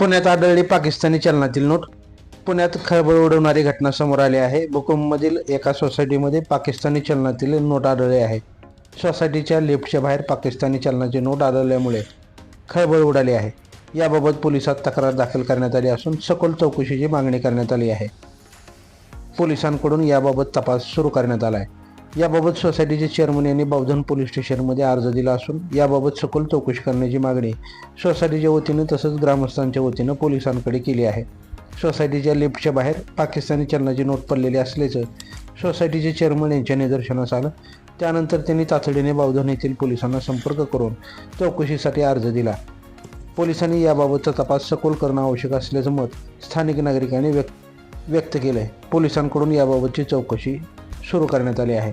पुण्यात आढळली पाकिस्तानी चलनातील नोट. पुण्यात खळबळ उडवणारी घटना समोर आली आहे. भूकंपमधील एका सोसायटीमध्ये पाकिस्तानी चलनातील नोट आढळले आहे. सोसायटीच्या लिफ्टच्या बाहेर पाकिस्तानी चलनाची नोट आढळल्यामुळे खळबळ उडाली आहे. याबाबत पोलिसात तक्रार दाखल करण्यात आली असून सखोल चौकशीची मागणी करण्यात आली आहे. पोलिसांकडून याबाबत तपास सुरू करण्यात आला आहे. याबाबत सोसायटीचे चेअरमन यांनी बावधन पोलीस स्टेशनमध्ये अर्ज दिला असून याबाबत सखोल चौकशी करण्याची मागणी सोसायटीच्या वतीनं तसंच ग्रामस्थांच्या वतीनं पोलिसांकडे केली आहे. सोसायटीच्या लिफ्टच्या बाहेर पाकिस्तानी चलनाची नोट पडलेली असल्याचं सोसायटीचे चेअरमन यांच्या निदर्शनास आलं. त्यानंतर त्यांनी तातडीने बावधन येथील पोलिसांना संपर्क करून चौकशीसाठी अर्ज दिला. पोलिसांनी याबाबतचा तपास सखोल करणं आवश्यक असल्याचं मत स्थानिक नागरिकांनी व्यक्त व्यक्त केलं आहे पोलिसांकडून याबाबतची चौकशी सुरू करण्यात आली आहे.